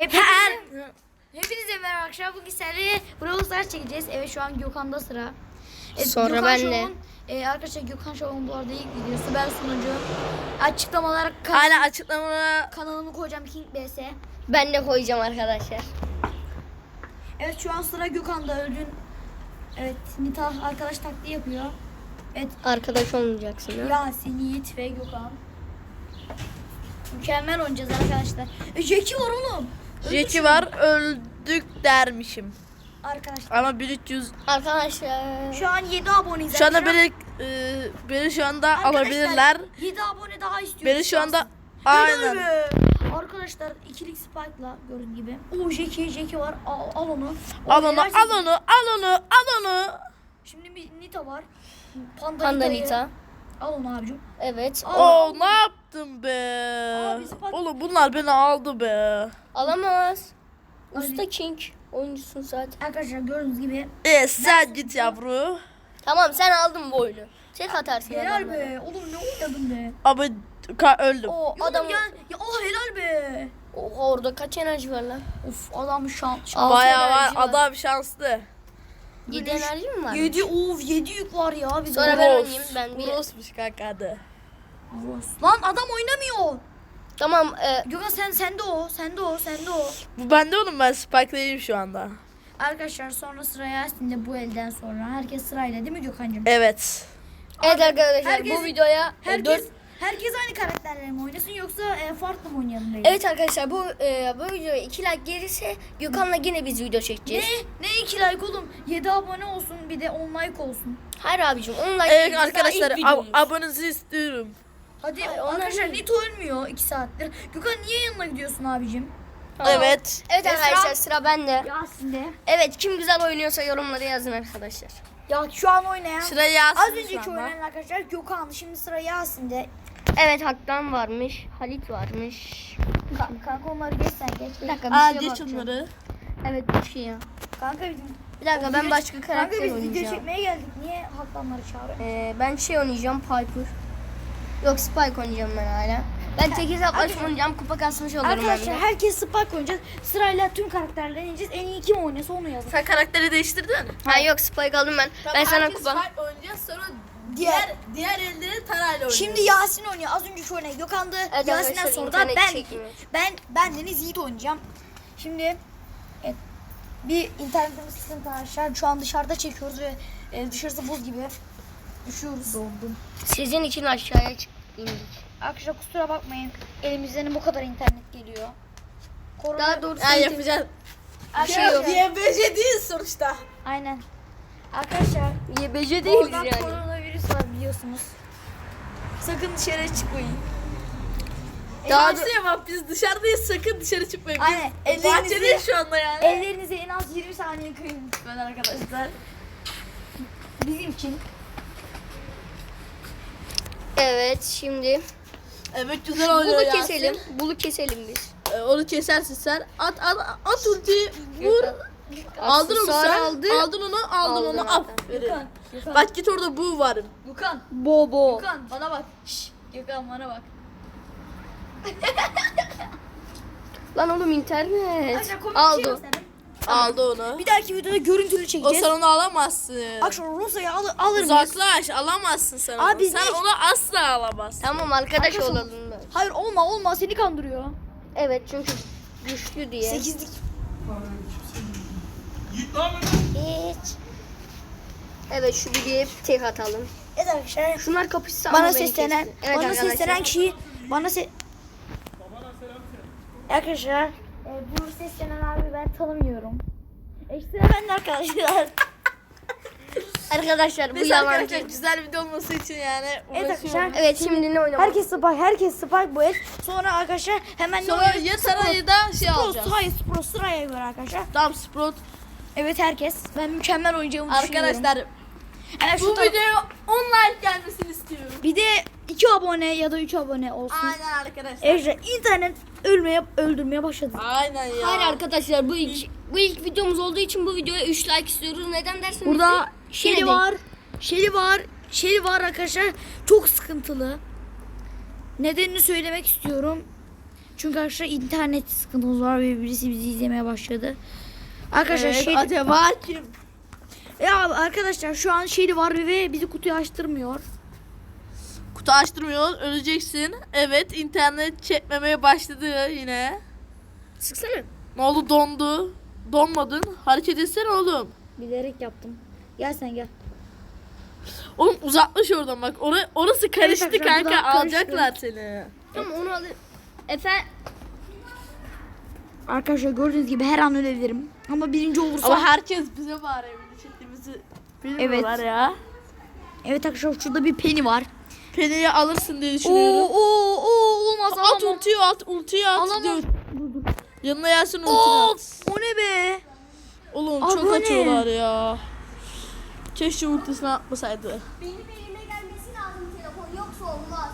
Hepinize, hepinize merhaba arkadaşlar. Bugün sizlerle Brawl Stars çekeceğiz. Evet şu an Gökhan'da sıra. Evet, Sonra Gökhan ben de. e, arkadaşlar Gökhan Show'un bu arada ilk videosu. Ben sunucu. Açıklamalara kan- Hala açıklamada kanalımı koyacağım King BS. Ben de koyacağım arkadaşlar. Evet şu an sıra Gökhan'da öldün. Evet Nita arkadaş taktiği yapıyor. Evet Arkadaş olmayacaksın ha. Yasin, Yiğit ve Gökhan. Mükemmel oynayacağız arkadaşlar. E, Jackie var oğlum. Jeki var öldük dermişim. Arkadaşlar. Ama 1300 Arkadaşlar. Şu an 7 aboneyiz. şu anda beni e, beni şu anda Arkadaşlar, alabilirler. 7 abone daha istiyoruz. Beni şu anda aynen. Arkadaşlar ikilik spike'la gördüğün gibi. O Jackie, Jackie var. Al, al onu. Al onu, al onu, al onu, al onu. Şimdi bir Nita var. Panda, Panda Nita'yı- Nita. Al onu abicim. Evet. Al. Oo ne yaptın be? Abi, spat- Oğlum bunlar beni aldı be. Alamaz. Usta. King. Oyuncusun zaten. Arkadaşlar gördüğünüz gibi. E sen git yavru. Tamam sen aldın bu oyunu. Tek atarsın Helal adamlara. be. Oğlum ne oynadın be. Ama ka- öldüm. O Adam adam ya, ya oh helal be. Oha, orada kaç enerji var lan? Of adam şan. şan. Altı Bayağı var, enerji adam şanslı. 7 enerji mi var? 7 of 7 yük var ya. Bir Sonra ben oynayayım, ben bir- Brosmuş kanka. Bros. Lan adam oynamıyor. Tamam. E, Gökhan sen sende o. Sende o. Sende o. Bu bende oğlum ben Spike'leyim şu anda. Arkadaşlar sonra sıra Yasin'de bu elden sonra. Herkes sırayla değil mi Gökhan'cığım? Evet. evet arkadaşlar herkes- bu videoya e, Herkes, dört- herkes aynı karakterle mi oynasın yoksa e, farklı mı oynayalım diye. Evet arkadaşlar bu e, bu videoya 2 like gelirse Gökhan'la yine biz video Ne? çekeceğiz. Ne 2 like oğlum? 7 abone olsun bir de 10 like olsun. Hayır abicim 10 like Evet arkadaşlar ab- abonenizi istiyorum. Hadi Hayır, arkadaşlar. Nito ölmüyor 2 saattir. Gökhan niye yanına gidiyorsun abicim? Tamam. Evet. Evet Esra- arkadaşlar sıra bende. Yasin'de. Evet kim güzel oynuyorsa yorumlara yazın arkadaşlar. Ya şu an oynayan. Sıra Yasin Az önceki oynayan arkadaşlar Gökhan. Şimdi sıra Yasin'de. Evet Haktan varmış, Halit varmış. Ka- kanka onları geç sen geç. Bir dakika bir Aa şeye geç onları. Evet bir şey ya. Kanka bizim Bir dakika ben başka Kanka karakter biz video oynayacağım. çekmeye geldik. Niye haklanları çağırıyor? Ee, ben şey oynayacağım Piper. Yok Spike oynayacağım ben hala. Ben tek hesaplaşma oynayacağım kupa kasmış olurum Arkadaşlar ben de. herkes Spark oynayacağız. Sırayla tüm karakterleri ineceğiz. En iyi kim oynasa onu yazın. Sen karakteri değiştirdin. Ha yok Spike aldım ben. ben sana kupa. Spike oynayacağız sonra Diğer- diğer elleri Taray'la oynayacağız. Şimdi Yasin oynuyor. Az önce şu oynadı. Gökhan da Evet Yasin'den sonra da ben ben ben Deniz Yiğit oynayacağım. Şimdi evet, bir internetimiz sıkıntı arkadaşlar. Şu an dışarıda çekiyoruz ve e, dışarısı buz gibi. Düşüyoruz. Doldum. Sizin için aşağıya çık indik. Arkadaşlar kusura bakmayın. Elimizden bu kadar internet geliyor. Korona... Daha doğrusu internet- yapacağız. bir şey yok. YBC değil sonuçta. Aynen. Arkadaşlar YBC değiliz yani. koronavirüs var biliyorsunuz. Sakın dışarı çıkmayın. Daha şey bak biz dışarıdayız sakın dışarı çıkmayın. Aynen. Biz bahçedeyiz şu anda yani. Ellerinize en az 20 saniye kıyın lütfen arkadaşlar. Bizim için. Evet şimdi Evet güzel oluyor bulu Yasin. keselim. Bulu keselim biz. Ee, onu kesersin sen. At at at ulti vur. Aldın onu Aksesuar sen. aldı. Aldın onu aldın Aldı onu zaten. aferin. Gökhan. Gökhan. Bak git orada bu var. Gökhan. Bobo. Gökhan bana bak. Şşş. Gökhan bana bak. Lan oğlum internet. Arkadaşlar komik bir Aldı. onu. Bir dahaki videoda görüntülü O çekeceğiz. sen onu alamazsın. Akşam Rosa'yı al alır mıyız? Uzaklaş alamazsın sen onu. Abi biz sen ne- onu asla alamazsın. Tamam arkadaş Arkadaş ol- olalım ben. Hayır olma olma seni kandırıyor. Evet çünkü güçlü diye. Sekizlik. Hiç. Evet şu videoya tek atalım. Evet arkadaşlar. Şunlar kapışsa ama Bana beni seslenen. Evet bana arkadaşlar. seslenen kişi, bana se... Arkadaşlar, e, bu seslenen abi ben tanımıyorum. Ekstra ben de arkadaşlar. Arkadaşlar bu Neyse yalan arkadaşlar güzel video olması için yani Evet uğraşıyorum. arkadaşlar. Evet şimdi ne oynamak? Herkes spike, herkes spike bu el. Sonra arkadaşlar hemen ne Sonra oluyor? ya da şey Pro, alacağız. hayır, pro sıraya göre arkadaşlar. Tamam Sprout. Evet herkes. Ben mükemmel oynayacağımı düşünüyorum. Arkadaşlar Evet, şu bu ta- videoya 10 like gelmesini istiyorum. Bir de 2 abone ya da 3 abone olsun. Aynen arkadaşlar. Arkadaşlar internet ölmeye, öldürmeye başladı. Aynen ya. Hayır arkadaşlar bu ilk bu ilk videomuz olduğu için bu videoya 3 like istiyoruz. Neden dersiniz? Burada yine de- var. Shelly var. Shelly var arkadaşlar. Çok sıkıntılı. Nedenini söylemek istiyorum. Çünkü arkadaşlar internet sıkıntımız var ve birisi bizi izlemeye başladı. Arkadaşlar Evet, şey acaba kim? Ya arkadaşlar şu an şeyli var ve bizi kutuyu açtırmıyor. Kutu açtırmıyor, öleceksin. Evet, internet çekmemeye başladı yine. Sıksana. Ne oldu dondu? Donmadın. Hareket etsene oğlum. Bilerek yaptım. Gel sen gel. Oğlum uzaklaş oradan bak. Ora- orası karıştı arkadaşlar, kanka. Alacaklar seni. Tamam onu alayım. Efe Arkadaşlar gördüğünüz gibi her an ölebilirim. Ama birinci olursa Ama herkes bize bağırıyor. Video çektiğimizi bilmiyorlar ya. Evet arkadaşlar şurada bir peni var. Penny'yi alırsın diye Oo düşünüyorum. oo oo olmaz At alamam. ultiyi at, ultiyi at. Alamam. Dur. Yanına gelsin ultiyi Oo, at. o ne be? Oğlum Aa, çok ne? atıyorlar ya. Keşke ultisini atmasaydı. benim elime gelmesi lazım telefon yoksa olmaz.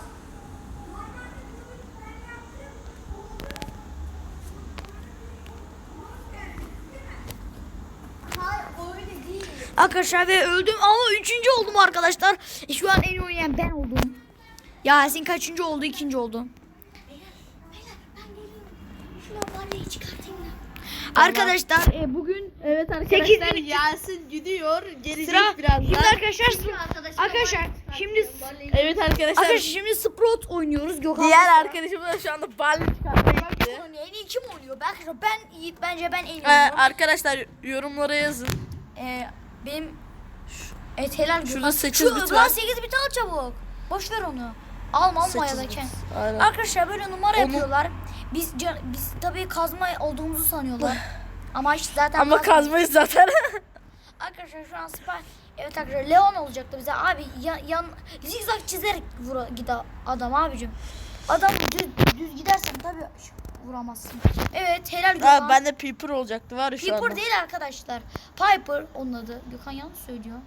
Hayır öyle değil. Arkadaşlar ve öldüm ama üçüncü oldum arkadaşlar. E, şu an en iyi oynayan ben oldum. Yasin kaçıncı oldu? ikinci oldu. Arkadaşlar e, bugün Evet arkadaşlar Yasin gidiyor. Gelecek sıra şimdi birazdan. arkadaşlar Arkadaşlar, arkadaşlar şimdi Evet arkadaşlar. arkadaşlar şimdi Sprout oynuyoruz Gökhan. Diğer arkadaşımız da şu anda bal çıkarmaya gitti. en iyi kim oynuyor? Ben arkadaşlar ben Yiğit bence ben en iyi Ee, oynuyorum. arkadaşlar yorumlara yazın. Ee, benim evet helal Şurada Gökhan. sekiz Şu, bit ulan var. 8 bit al çabuk. Boş ver onu. Alma alma ya da Sekiz ken. bit. Aynen. Arkadaşlar böyle numara Onu- yapıyorlar. Biz can- biz tabii kazma olduğumuzu sanıyorlar. Ama işte zaten Ama kazma- kazmayız zaten. Arkadaşlar şu an spy. Evet arkadaşlar Leon olacaktı bize. Abi yan, yan zigzag çizerek vura gide adam abicim. Adam düz, düz gidersen tabii vuramazsın. Evet helal Gökhan. Aa, ben de Piper olacaktı var ya şu anda. Piper değil arkadaşlar. Piper onun adı. Gökhan yanlış söylüyor.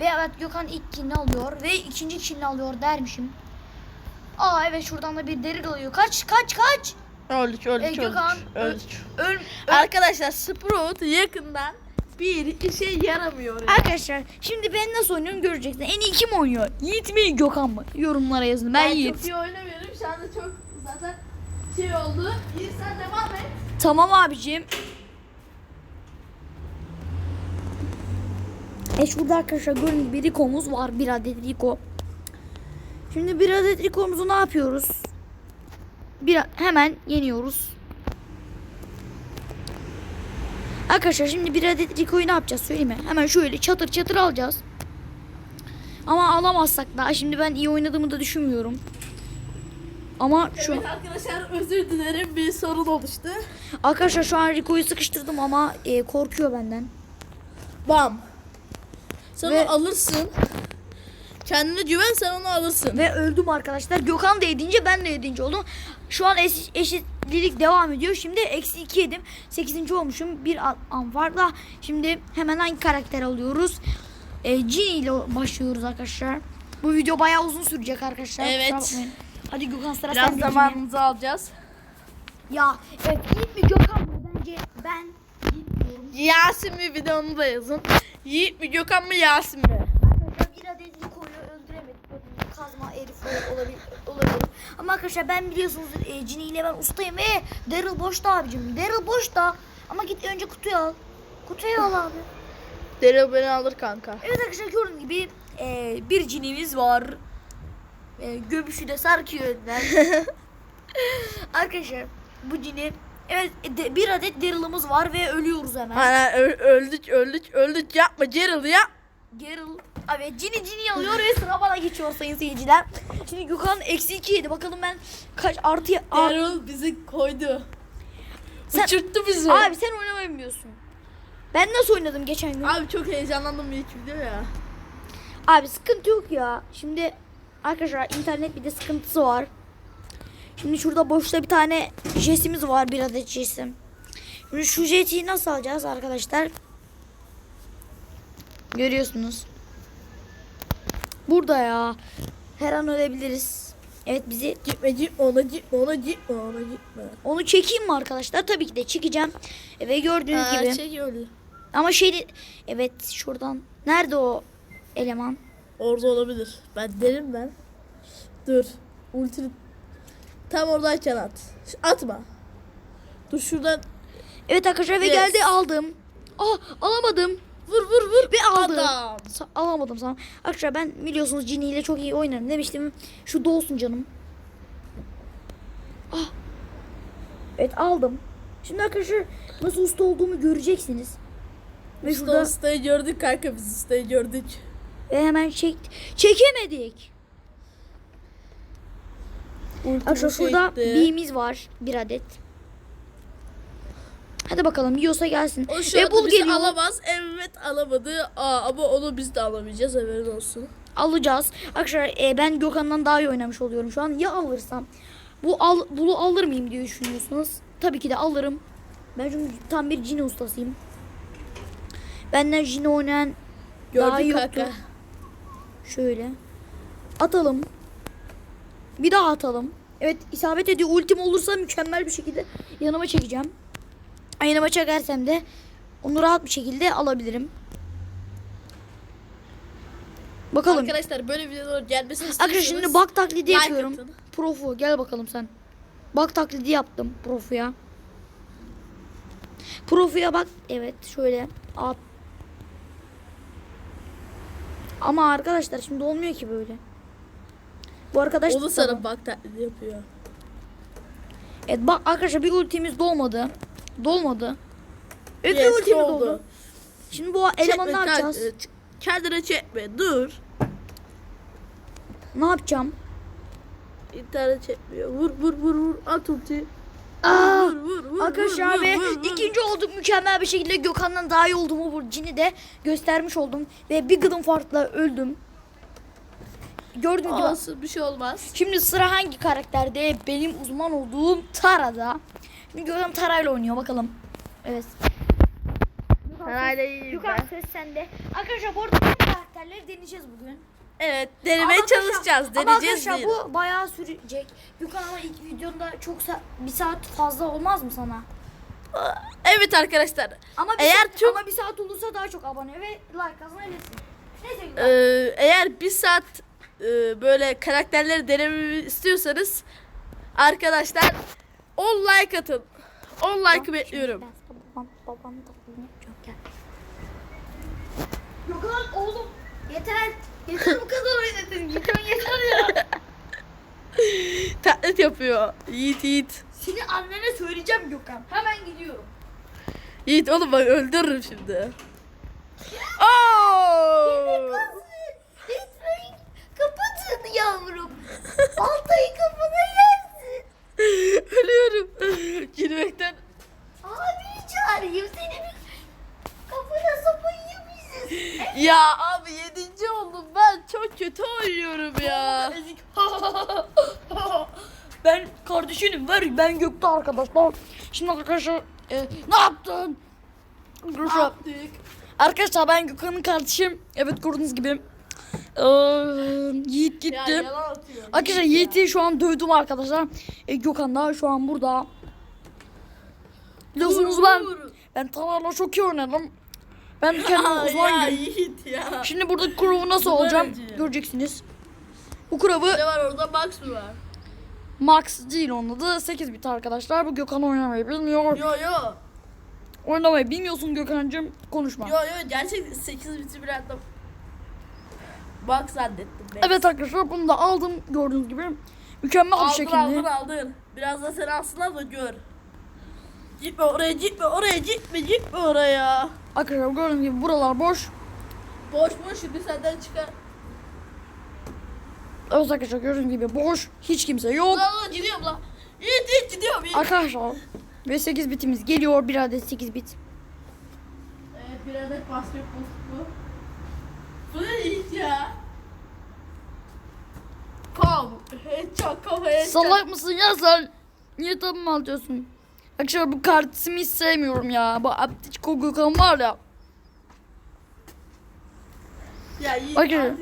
Ve evet Gökhan ilk kilini alıyor ve ikinci kilini alıyor dermişim. Aa evet şuradan da bir deri doluyor. Kaç kaç kaç. Öldük öldük Ee. Gökhan, öldük. Öl, öl- Arkadaşlar Sprout yakından bir işe yaramıyor. ya. Arkadaşlar şimdi ben nasıl oynuyorum göreceksin. En iyi kim oynuyor? Yiğit mi Gökhan mı? Yorumlara yazın. Ben, Ben Yiğit. çok iyi oynamıyorum. Şu anda çok zaten şey oldu. İyi sen devam et. Tamam abicim. E şurada arkadaşlar gördüğünüz gibi Rico'muz var. Bir adet Rico. Şimdi bir adet Rico'muzu ne yapıyoruz? Bir hemen yeniyoruz. Arkadaşlar şimdi bir adet Rico'yu ne yapacağız söyleyeyim mi? Hemen şöyle çatır çatır alacağız. Ama alamazsak daha şimdi ben iyi oynadığımı da düşünmüyorum. Ama şu Evet arkadaşlar özür dilerim bir sorun oluştu. Arkadaşlar şu an Rico'yu sıkıştırdım ama e, korkuyor benden. Bam. Sen Ve- onu alırsın. Kendine güven sen onu alırsın. Ve öldüm arkadaşlar. Gökhan da yedince ben de yedinci oldum. Şu an eş- eşitlilik devam ediyor. Şimdi eksi iki yedim. Sekizinci olmuşum. Bir an- farkla. Şimdi hemen hangi karakter alıyoruz? E, Ginny ile başlıyoruz arkadaşlar. Bu video bayağı uzun sürecek arkadaşlar. Evet. Hadi Gökhan sıra Biraz zamanımızı alacağız. Ya evet Yiğit mi Gökhan mı? Bence ben Yiğit diyorum. Yasin mi bir de onu da yazın. Yiğit mi Gökhan mı Yasin mi? Arkadaşlar bir adet Rico'yu öldüremedik. Kazma herif olabilir, olabilir. Ama arkadaşlar ben biliyorsunuz e, Ginny ile ben ustayım ve Daryl boşta abicim. Daryl boşta. Ama git önce kutuyu al. Kutuyu al abi. Daryl beni alır kanka. Evet arkadaşlar gördüğünüz gibi e, bir Ginny'miz var. E, göbüşü de sarkıyor önden. arkadaşlar bu Ginny Evet de- bir adet Daryl'ımız var ve ölüyoruz hemen. Aynen öldük öldük öldük yapma Gerald yap. Daryl Evet Cini Cini alıyor ve sıra bana geçiyor sayın seyirciler. Şimdi Gökhan eksi 2 yedi. Bakalım ben kaç artı... Daryl bizi koydu. Sen- Uçurttu bizi. Abi sen oynamayı bilmiyorsun. Ben nasıl oynadım geçen gün? Abi çok heyecanlandım ilk video ya. Abi sıkıntı yok ya. Şimdi arkadaşlar internet bir de sıkıntısı var. Şimdi şurada boşta bir tane jesimiz var. Bir adet jesim. Şimdi şu jeti nasıl alacağız arkadaşlar? Görüyorsunuz. Burada ya. Her an ölebiliriz. Evet bizi Gitme gitme ona gitme ona gitme ona gitme. Onu çekeyim mi arkadaşlar? Tabii ki de çekeceğim. Ve gördüğünüz Ha, gibi. Çek öyle. Ama şey evet şuradan. Nerede o eleman? Orada olabilir. Ben derim ben. Dur. Ulti Tam oradayken at. Atma. Dur şuradan Evet arkadaşlar ve Yes. geldi aldım. Ah alamadım. vur vur vur. Ve aldım. Adam. Sa- alamadım sana. Arkadaşlar ben biliyorsunuz Ginny ile çok iyi oynarım demiştim. Şu dolsun canım. Ah. Evet aldım. Şimdi arkadaşlar nasıl usta olduğumu göreceksiniz. Ve Usta şurada ustayı gördük kanka biz ustayı gördük. Ve hemen çek çekemedik. Arkadaşlar şurada. B'miz var bir adet. Hadi bakalım yiyorsa gelsin. O şu bizi geliyor. alamaz. Evet alamadı. Aa, ama onu biz de alamayacağız haberin olsun. alacağız. Arkadaşlar e, ben Gökhan'dan daha iyi oynamış oluyorum şu an. Ya alırsam bu al bunu alır mıyım diye düşünüyorsunuz. Tabii ki de alırım. Ben çünkü tam bir cini ustasıyım. Benden cini oynayan daha iyi yoktu. Şöyle. Atalım. Bir daha atalım. Evet isabet ediyor. Ultim olursa mükemmel bir şekilde yanıma çekeceğim. Yanıma çekersem de onu rahat bir şekilde alabilirim. Bakalım. Arkadaşlar böyle videolar gelmesini Arkadaşlar istiyorsanız şimdi bak taklidi like yapıyorum. atın. Profu gel bakalım sen. Bak taklidi yaptım profuya. Profuya bak. Evet şöyle at. Ama arkadaşlar şimdi olmuyor ki böyle. Bu arkadaş O da sana bak taklidi yapıyor. Evet bak arkadaşlar bir ultimiz dolmadı. Dolmadı. Evet bir Yes, ultimiz oldu. doldu. Şimdi bu elemanı ne yapacağız? ç- Kendine çekme dur. Ne yapacağım? İnternet çekmiyor. Vur vur vur vur at ulti. Aa, Vur vur. Arkadaşlar ve ikinci olduk mükemmel bir şekilde Gökhan'dan daha iyi olduğumu bu cini de göstermiş oldum ve bir gıdım farkla öldüm. Gördüğünüz gibi Olsun bir şey olmaz. şimdi sıra hangi karakterde? Benim uzman olduğum Tara'da. Şimdi Gökhan Tara'yla oynuyor bakalım. Evet. Herhalde iyi Gökhan ben. ses sende. Arkadaşlar bu arada bu karakterleri deneyeceğiz bugün. Evet Ama denemeye arkadaşlar- çalışacağız. ama Deneyeceğiz arkadaşlar değil. bu bayağı sürecek. Gökhan ama ilk videonda çok sa- bir saat fazla olmaz mı sana? Evet arkadaşlar. Ama bir Eğer saat, çok- ama bir saat olursa daha çok abone ve like kazanabilirsin. Neyse Ee, eğer bir saat e, böyle karakterleri denememi istiyorsanız arkadaşlar 10 like atın. 10 like bekliyorum. Ben babam, taklidini yapacağım gel. Gökhan oğlum yeter. Yeter bu kadar oynadın. Gökhan yeter ya. Taklit yapıyor. Yiğit Yiğit. Seni annene söyleyeceğim Gökhan. Hemen gidiyorum. Yiğit oğlum bak öldürürüm şimdi. Oo! Lütfen kapatın yavrum. Baltayı kafana yersin. Ölüyorum. Girmekten. Abi çağırayım seni bir kafana sopayı. Ya abi yedinci oldum ben çok kötü oynuyorum ya. ben kardeşinim ver ben Gökte arkadaşlar. Şimdi arkadaşlar e, ne yaptın? Arkadaşlar, Yaptık. arkadaşlar ben Gökhan'ın kardeşim. Evet gördüğünüz gibi. Ee, Yiğit Ya gitti. atıyor. Arkadaşlar Yiğit'i şu an dövdüm arkadaşlar. E, Gökhan da şu an burada. Biliyorsunuz ben ben Taner'la çok iyi oynadım. Ben kendime Aa, uzman ya gibi. Yiğit ya. Şimdi burada kuravu nasıl Bunlar olacağım acı. göreceksiniz. Bu kuravı Ne var orada Max mı var? Max değil onun adı 8 bit arkadaşlar. Bu Gökhan oynamayı bilmiyor. Yo yo. Oynamayı bilmiyorsun Gökhan'cığım konuşma. Yo yo gerçek 8 biti bir anda. Bak zannettim ben. Evet arkadaşlar bunu da aldım gördüğünüz gibi. Mükemmel bir Aldın şekilde. aldın aldın. Biraz da sen alsınlar da gör. Gitme oraya gitme oraya gitme gitme oraya. Arkadaşlar gördüğünüz gibi buralar boş. Boş boş şimdi senden çıkar. Evet arkadaşlar gördüğünüz gibi boş. Hiç kimse yok. Lan lan gidiyorum lan. Yiğit yiğit gidiyorum yiğit. Arkadaşlar ve 8 bitimiz geliyor. Bir adet 8 bit. Evet bir adet basketbol bu. Bu ne yiğit ya? Kom. Headshot kom. Salak mısın ya sen? Niye tabi alıyorsun? Arkadaşlar bu kartımı hiç sevmiyorum ya. Bu Abdiçko Gökhan var ya. Ya yiğit Bakın. artık.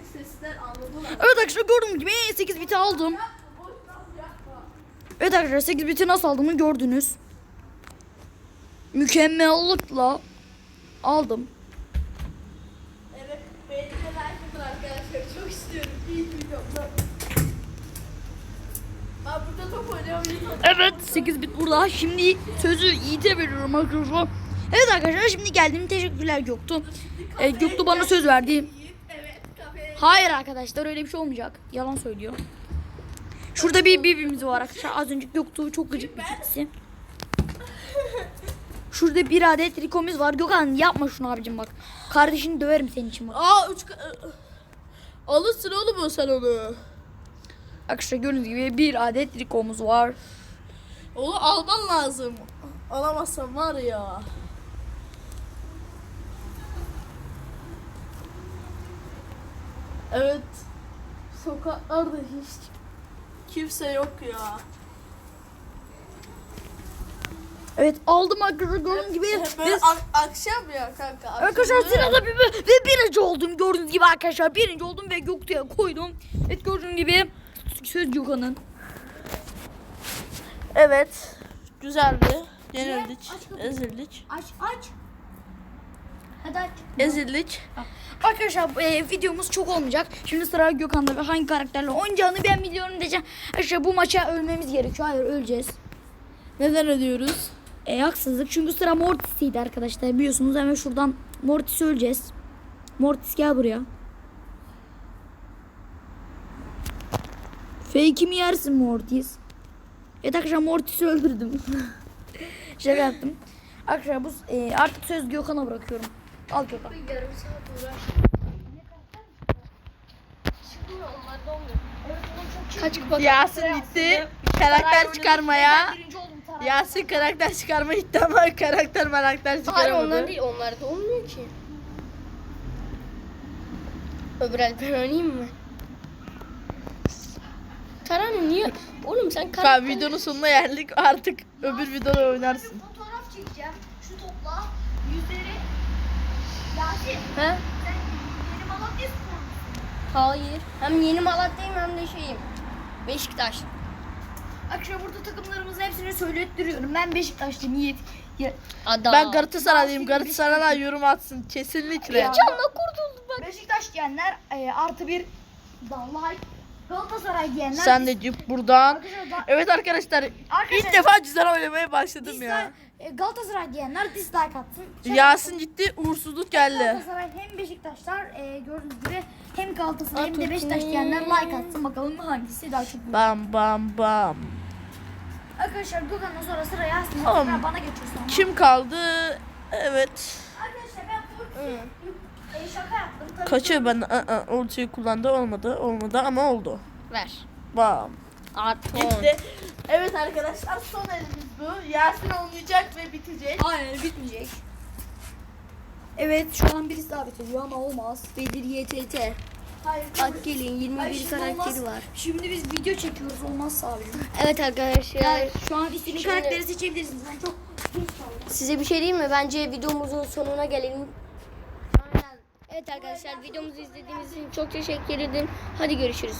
Evet arkadaşlar gördüğünüz gibi 8 biti aldım. Evet arkadaşlar 8 biti nasıl aldığımı gördünüz. Mükemmellikle aldım. Evet benim de like atın arkadaşlar. Çok istiyorum. Yiğit videomda. Ben burada top oynuyorum. Evet 8 bit burada. Şimdi sözü Yiğit'e veriyorum arkadaşlar. Evet arkadaşlar şimdi geldim. Teşekkürler Göktuğ. Ee, Göktuğ bana söz verdi. Hayır arkadaşlar öyle bir şey olmayacak. Yalan söylüyor. Şurada bir birbirimiz var arkadaşlar. Az önce Göktuğ çok gıcık bir tipsi. Şurada bir adet rikomuz var. Gökhan yapma şunu abicim bak. Kardeşini döverim senin için bak. Aa üç Alırsın oğlum sen onu. Arkadaşlar gördüğünüz gibi bir adet rikomuz var. Onu alman lazım. Alamazsan var ya. Evet. Sokaklarda hiç kimse yok ya. Evet aldım arkadaşlar gördüğünüz gibi. Böyle ak- akşam ya kanka. akşam Arkadaşlar sırada bir, ve birinci oldum gördüğünüz gibi arkadaşlar birinci oldum ve Göktuğ'a koydum. Evet gördüğünüz gibi söz Gökhan'ın. Evet. Güzeldi. Yenildik. Ezildik. Aç aç. Hadi aç. Ezildik. Arkadaşlar e, videomuz çok olmayacak. Şimdi sıra Gökhan'da ve hangi karakterle oynayacağını ben biliyorum diyeceğim. Arkadaşlar bu maça ölmemiz gerekiyor. Hayır öleceğiz. Neden ödüyoruz? E, haksızlık çünkü sıra Mortis'iydi arkadaşlar biliyorsunuz. Hemen şuradan Mortis öleceğiz. Mortis gel buraya. Fake'imi yersin Mortis. Evet arkadaşlar Mortis'i öldürdüm. Şaka yaptım. Arkadaşlar bu e, artık söz Gökhan'a bırakıyorum. Al Gökhan. Yarım saat uğraş. Çıkmıyor onlar dolmuyor. Kaç kupa? Yasin gitti. Karakter çıkarmaya. Ben birinci oldum Taray. Yasin karakter çıkarma gitti ama karakter karakter Hayır çıkaramadı. onlar değil onlar da olmuyor ki. Öbür el ben oynayayım mı? Tarane niye? Oğlum sen Tamam karakter... videonun sonuna geldik artık öbür videoda oynarsın. Fotoğraf çekeceğim. Şu topla yüzleri. Yasin He? sen yeni Malatya? Hayır. Hem yeni Malatya'yım hem de şeyim. Beşiktaş. Arkadaşlar burada takımlarımızı hepsini söylettiriyorum. Ben Beşiktaşlıyım Yiğit. Ya, Adam. Ben Galatasaraylıyım. Galatasaray'a yorum atsın kesinlikle. Ya. Canla kurtuldu bak. Beşiktaş diyenler e, artı bir like. Galatasaray diyenler Sen de cip buradan. Evet arkadaşlar Arkadaşlar- ilk defa güzel oynamaya başladım dislike, ya. e, Galatasaray diyenler dislike atsın. Şaka Yasin gitti uğursuzluk geldi. Galatasaray hem Beşiktaşlar e, gördüğünüz gibi hem Galatasaray hem de Atatürk. Beşiktaş diyenler like atsın bakalım hangisi daha çok. Bam bam bam. Arkadaşlar Gökhan'dan sonra sıra Yasin. Tamam. Bana geçiyor sonra. Kim kaldı? Evet. Arkadaşlar ben e, yaptım. Tabii Kaçıyor ben ı, ultiyi kullandı olmadı olmadı ama oldu. Ver. Bam. Artı on. Gitti. Evet arkadaşlar son elimiz bu. Yasin oynayacak ve bitecek. Aynen bitmeyecek. Evet şu an birisi davet ediyor ama olmaz. Bedir YTT. Hayır. Bak gelin 21 Hayır, şimdi karakteri olmaz. var. Şimdi biz video çekiyoruz olmazsa abicim. Evet arkadaşlar. Yani şu an istediğin Şimdi- karakteri seçebilirsiniz. Ben çok. Size bir şey diyeyim mi? Bence videomuzun sonuna gelelim. Evet arkadaşlar videomuzu izlediğiniz için çok teşekkür ederim. Hadi görüşürüz.